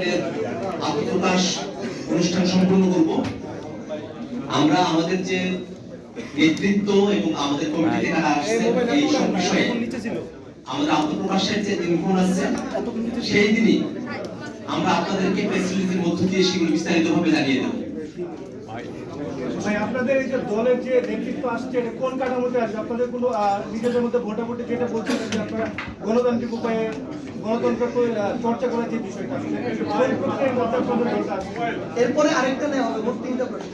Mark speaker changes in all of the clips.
Speaker 1: গণতন্ত্রের আত্মপ্রকাশ অনুষ্ঠান সম্পন্ন করব। আমরা আমাদের যে নেতৃত্ব এবং আমাদের কমিটি থেকে যারা আসছে এই সব বিষয়ে আমাদের আত্মপ্রকাশের যে দিনক্ষণ আছে সেই দিনই আমরা আপনাদেরকে রিলিজের মধ্য দিয়ে সেগুলো বিস্তারিতভাবে জানিয়ে দেবো।
Speaker 2: আপনাদের এই যে দলের যে নেতৃত্ব আসছে এটা কোন কাঠামোতে আসবে? আপনাদের কোনো নিজেদের মধ্যে ভোটাভুটি যেটা বলছেন যে আপনারা গণতান্ত্রিক উপায়ে গণতন্ত্র করে, চর্চা করার যে বিষয়টা মধ্যে
Speaker 3: এরপরে আরেকটা নেওয়া হবে মোট তিনটা প্রশ্ন।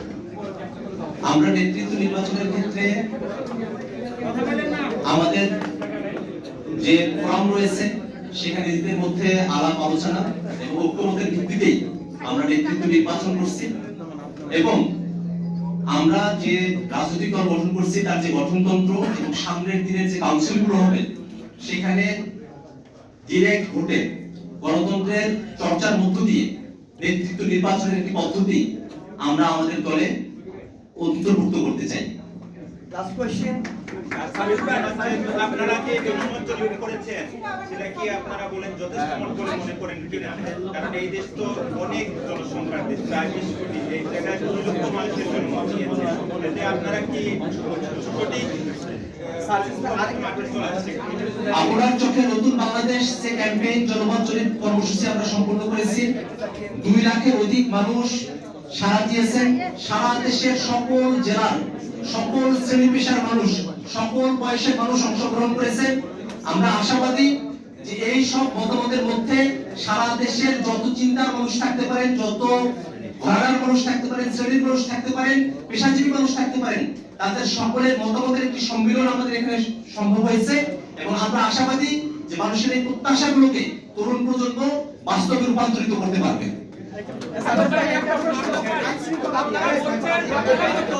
Speaker 1: আমরা নেতৃত্ব নির্বাচনের ক্ষেত্রে আমাদের যে ফোরাম রয়েছে সেখানে নিজেদের মধ্যে আলাপ আলোচনা এবং ঐক্যমতের ভিত্তিতেই আমরা নেতৃত্ব নির্বাচন করছি এবং আমরা যে রাজনৈতিক দল গঠন করছি, তার যে গঠনতন্ত্র এবং সামনের দিনের যে কাউন্সিলগুলো হবে, সেখানে ডিরেক্ট ভোটে গণতন্ত্রের চর্চার মধ্য দিয়ে নেতৃত্ব নির্বাচনের একটি পদ্ধতি আমরা আমাদের দলে অন্তর্ভুক্ত করতে চাই।
Speaker 3: লাস্ট কোয়েশ্চেন
Speaker 4: আপনারা কি জরিপ করেছেন? সেটা কি আপনারা বলেন যথেষ্ট বলে মনে করেন কিনা কারণ এই দেশ তো অনেক জনসংখ্যার দেশ প্রায় বিশ কোটি। এই জায়গায় মানুষের নিয়েছে এতে আপনারা কি সঠিক
Speaker 1: আপনার চোখে নতুন বাংলাদেশ যে ক্যাম্পেইন জনমত জরিপ কর্মসূচি আমরা সম্পন্ন করেছি। দুই লাখের অধিক মানুষ সাড়া দিয়েছেন। সারা দেশের সকল জেলার সকল শ্রেণি পেশার মানুষ, সকল বয়সের মানুষ অংশগ্রহণ করেছে। আমরা আশাবাদী যে এই সব মতামতের মধ্যে সারা দেশের যত চিন্তার মানুষ থাকতে পারেন, যত ঘরানার মানুষ থাকতে পারেন, শ্রেণির মানুষ থাকতে পারেন, পেশাজীবী মানুষ থাকতে পারেন, তাদের সকলের মতামতের একটি সম্মিলন আমাদের এখানে সম্ভব হয়েছে এবং আমরা আশাবাদী যে মানুষের এই প্রত্যাশাগুলোকে তরুণ প্রজন্ম বাস্তবে রূপান্তরিত করতে পারবে।
Speaker 3: একটা প্রশ্ন আইনশৃঙ্খলা আপনারা